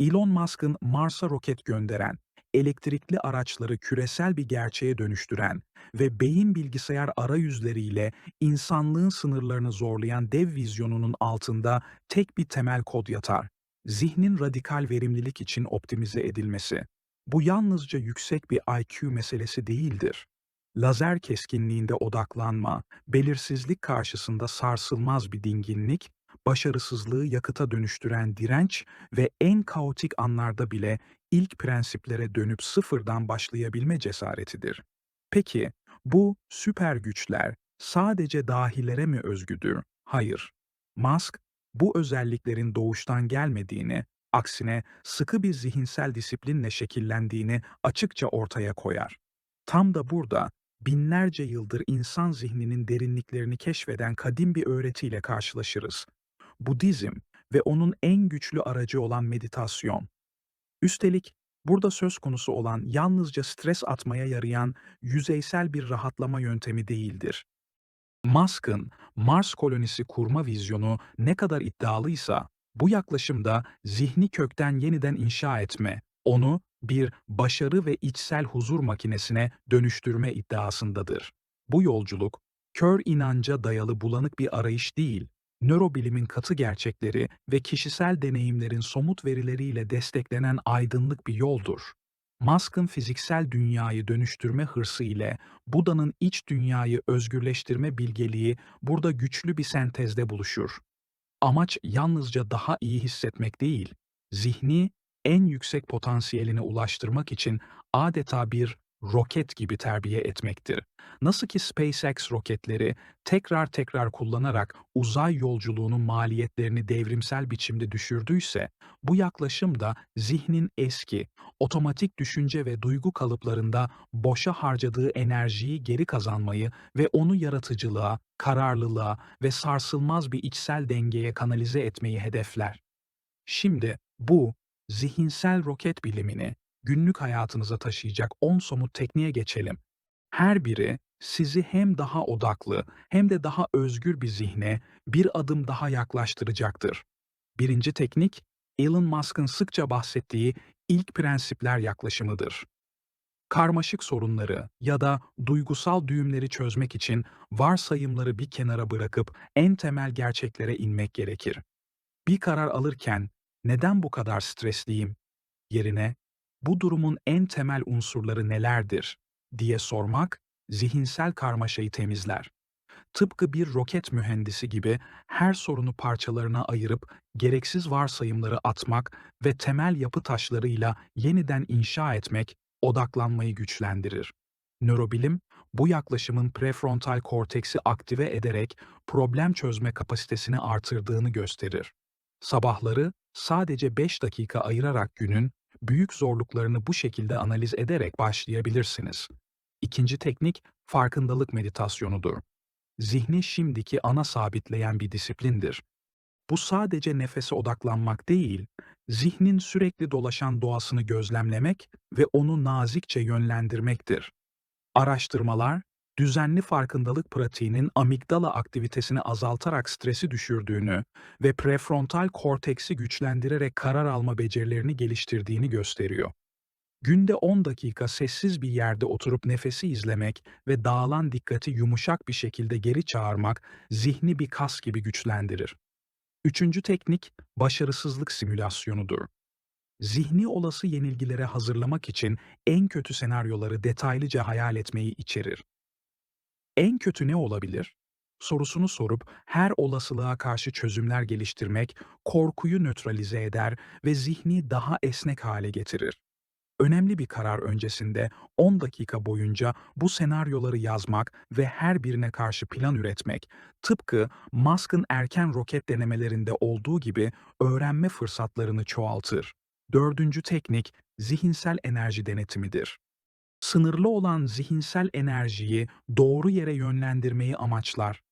Elon Musk'ın Mars'a roket gönderen, elektrikli araçları küresel bir gerçeğe dönüştüren ve beyin bilgisayar arayüzleriyle insanlığın sınırlarını zorlayan dev vizyonunun altında tek bir temel kod yatar. Zihnin radikal verimlilik için optimize edilmesi. Bu yalnızca yüksek bir IQ meselesi değildir. Lazer keskinliğinde odaklanma, belirsizlik karşısında sarsılmaz bir dinginlik, başarısızlığı yakıta dönüştüren direnç ve en kaotik anlarda bile ilk prensiplere dönüp sıfırdan başlayabilme cesaretidir. Peki, bu süper güçler sadece dahilere mi özgüdür? Hayır. Musk, bu özelliklerin doğuştan gelmediğini, aksine sıkı bir zihinsel disiplinle şekillendiğini açıkça ortaya koyar. Tam da burada binlerce yıldır insan zihninin derinliklerini keşfeden kadim bir öğretiyle karşılaşırız. Budizm ve onun en güçlü aracı olan meditasyon. Üstelik burada söz konusu olan yalnızca stres atmaya yarayan yüzeysel bir rahatlama yöntemi değildir. Musk'ın Mars kolonisi kurma vizyonu ne kadar iddialıysa, bu yaklaşımda zihni kökten yeniden inşa etme, onu bir başarı ve içsel huzur makinesine dönüştürme iddiasındadır. Bu yolculuk, kör inanca dayalı bulanık bir arayış değil, nörobilimin katı gerçekleri ve kişisel deneyimlerin somut verileriyle desteklenen aydınlık bir yoldur. Musk'ın fiziksel dünyayı dönüştürme hırsı ile Buda'nın iç dünyayı özgürleştirme bilgeliği burada güçlü bir sentezde buluşur. Amaç yalnızca daha iyi hissetmek değil, zihni en yüksek potansiyeline ulaştırmak için adeta bir roket gibi terbiye etmektir. Nasıl ki SpaceX roketleri tekrar tekrar kullanarak uzay yolculuğunun maliyetlerini devrimsel biçimde düşürdüyse, bu yaklaşım da zihnin eski, otomatik düşünce ve duygu kalıplarında boşa harcadığı enerjiyi geri kazanmayı ve onu yaratıcılığa, kararlılığa ve sarsılmaz bir içsel dengeye kanalize etmeyi hedefler. Şimdi bu zihinsel roket bilimini günlük hayatınıza taşıyacak 10 somut tekniğe geçelim. Her biri sizi hem daha odaklı hem de daha özgür bir zihne bir adım daha yaklaştıracaktır. Birinci teknik, Elon Musk'ın sıkça bahsettiği ilk prensipler yaklaşımıdır. Karmaşık sorunları ya da duygusal düğümleri çözmek için varsayımları bir kenara bırakıp en temel gerçeklere inmek gerekir. Bir karar alırken neden bu kadar stresliyim yerine bu durumun en temel unsurları nelerdir diye sormak zihinsel karmaşayı temizler. Tıpkı bir roket mühendisi gibi her sorunu parçalarına ayırıp gereksiz varsayımları atmak ve temel yapı taşlarıyla yeniden inşa etmek odaklanmayı güçlendirir. Nörobilim, bu yaklaşımın prefrontal korteksi aktive ederek problem çözme kapasitesini artırdığını gösterir. Sabahları sadece 5 dakika ayırarak günün büyük zorluklarını bu şekilde analiz ederek başlayabilirsiniz. İkinci teknik farkındalık meditasyonudur. Zihni şimdiki ana sabitleyen bir disiplindir. Bu sadece nefese odaklanmak değil, zihnin sürekli dolaşan doğasını gözlemlemek ve onu nazikçe yönlendirmektir. Araştırmalar, düzenli farkındalık pratiğinin amigdala aktivitesini azaltarak stresi düşürdüğünü ve prefrontal korteksi güçlendirerek karar alma becerilerini geliştirdiğini gösteriyor. Günde 10 dakika sessiz bir yerde oturup nefesi izlemek ve dağılan dikkati yumuşak bir şekilde geri çağırmak zihni bir kas gibi güçlendirir. Üçüncü teknik başarısızlık simülasyonudur. Zihni olası yenilgilere hazırlamak için en kötü senaryoları detaylıca hayal etmeyi içerir. En kötü ne olabilir? Sorusunu sorup her olasılığa karşı çözümler geliştirmek korkuyu nötralize eder ve zihni daha esnek hale getirir. Önemli bir karar öncesinde 10 dakika boyunca bu senaryoları yazmak ve her birine karşı plan üretmek, tıpkı Musk'ın erken roket denemelerinde olduğu gibi öğrenme fırsatlarını çoğaltır. Dördüncü teknik, zihinsel enerji denetimidir. Sınırlı olan zihinsel enerjiyi doğru yere yönlendirmeyi amaçlar.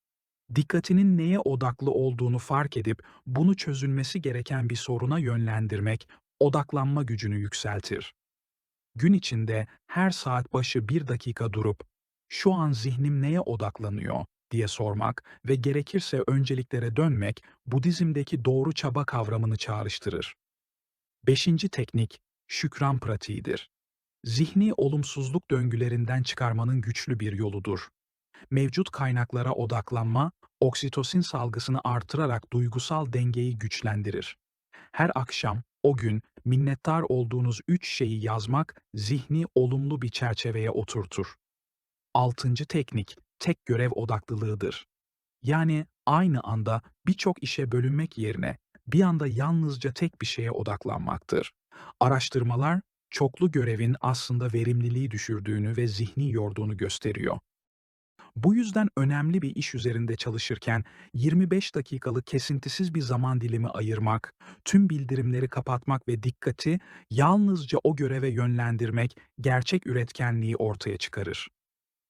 Dikkatinin neye odaklı olduğunu fark edip bunu çözülmesi gereken bir soruna yönlendirmek, odaklanma gücünü yükseltir. Gün içinde her saat başı bir dakika durup, şu an zihnim neye odaklanıyor diye sormak ve gerekirse önceliklere dönmek, Budizm'deki doğru çaba kavramını çağrıştırır. Beşinci teknik, şükran pratiğidir. Zihni olumsuzluk döngülerinden çıkarmanın güçlü bir yoludur. Mevcut kaynaklara odaklanma, oksitosin salgısını artırarak duygusal dengeyi güçlendirir. Her akşam, o gün minnettar olduğunuz üç şeyi yazmak zihni olumlu bir çerçeveye oturtur. Altıncı teknik, tek görev odaklılığıdır. Yani aynı anda birçok işe bölünmek yerine bir anda yalnızca tek bir şeye odaklanmaktır. Araştırmalar çoklu görevin aslında verimliliği düşürdüğünü ve zihni yorduğunu gösteriyor. Bu yüzden önemli bir iş üzerinde çalışırken 25 dakikalık kesintisiz bir zaman dilimi ayırmak, tüm bildirimleri kapatmak ve dikkati yalnızca o göreve yönlendirmek gerçek üretkenliği ortaya çıkarır.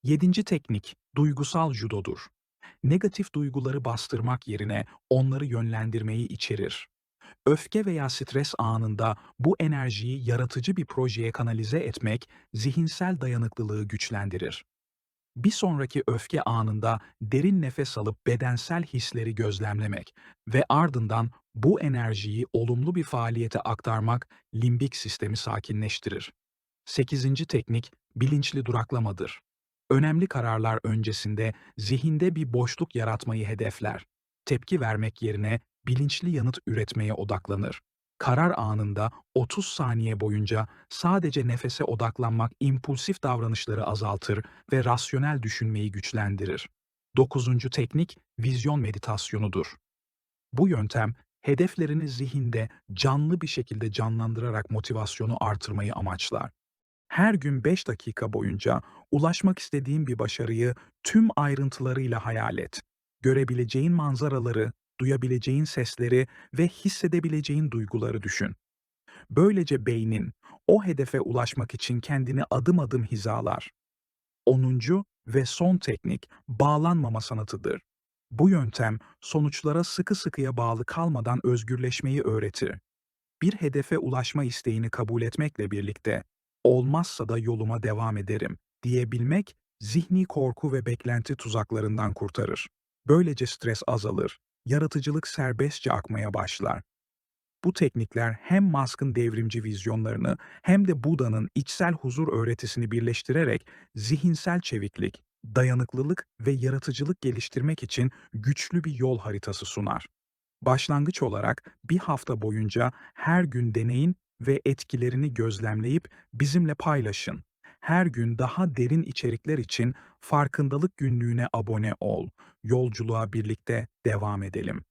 Yedinci teknik, duygusal judodur. Negatif duyguları bastırmak yerine onları yönlendirmeyi içerir. Öfke veya stres anında bu enerjiyi yaratıcı bir projeye kanalize etmek zihinsel dayanıklılığı güçlendirir. Bir sonraki öfke anında derin nefes alıp bedensel hisleri gözlemlemek ve ardından bu enerjiyi olumlu bir faaliyete aktarmak limbik sistemi sakinleştirir. Sekizinci teknik bilinçli duraklamadır. Önemli kararlar öncesinde zihinde bir boşluk yaratmayı hedefler. Tepki vermek yerine bilinçli yanıt üretmeye odaklanır. Karar anında 30 saniye boyunca sadece nefese odaklanmak impulsif davranışları azaltır ve rasyonel düşünmeyi güçlendirir. Dokuzuncu teknik vizyon meditasyonudur. Bu yöntem hedeflerini zihinde canlı bir şekilde canlandırarak motivasyonu artırmayı amaçlar. Her gün 5 dakika boyunca ulaşmak istediğin bir başarıyı tüm ayrıntılarıyla hayal et. Görebileceğin manzaraları, duyabileceğin sesleri ve hissedebileceğin duyguları düşün. Böylece beynin o hedefe ulaşmak için kendini adım adım hizalar. Onuncu ve son teknik bağlanmama sanatıdır. Bu yöntem sonuçlara sıkı sıkıya bağlı kalmadan özgürleşmeyi öğretir. Bir hedefe ulaşma isteğini kabul etmekle birlikte olmazsa da yoluma devam ederim diyebilmek zihni korku ve beklenti tuzaklarından kurtarır. Böylece stres azalır, yaratıcılık serbestçe akmaya başlar. Bu teknikler hem Musk'ın devrimci vizyonlarını hem de Buda'nın içsel huzur öğretisini birleştirerek zihinsel çeviklik, dayanıklılık ve yaratıcılık geliştirmek için güçlü bir yol haritası sunar. Başlangıç olarak bir hafta boyunca her gün deneyin ve etkilerini gözlemleyip bizimle paylaşın. Her gün daha derin içerikler için farkındalık günlüğüne abone ol. Yolculuğa birlikte devam edelim.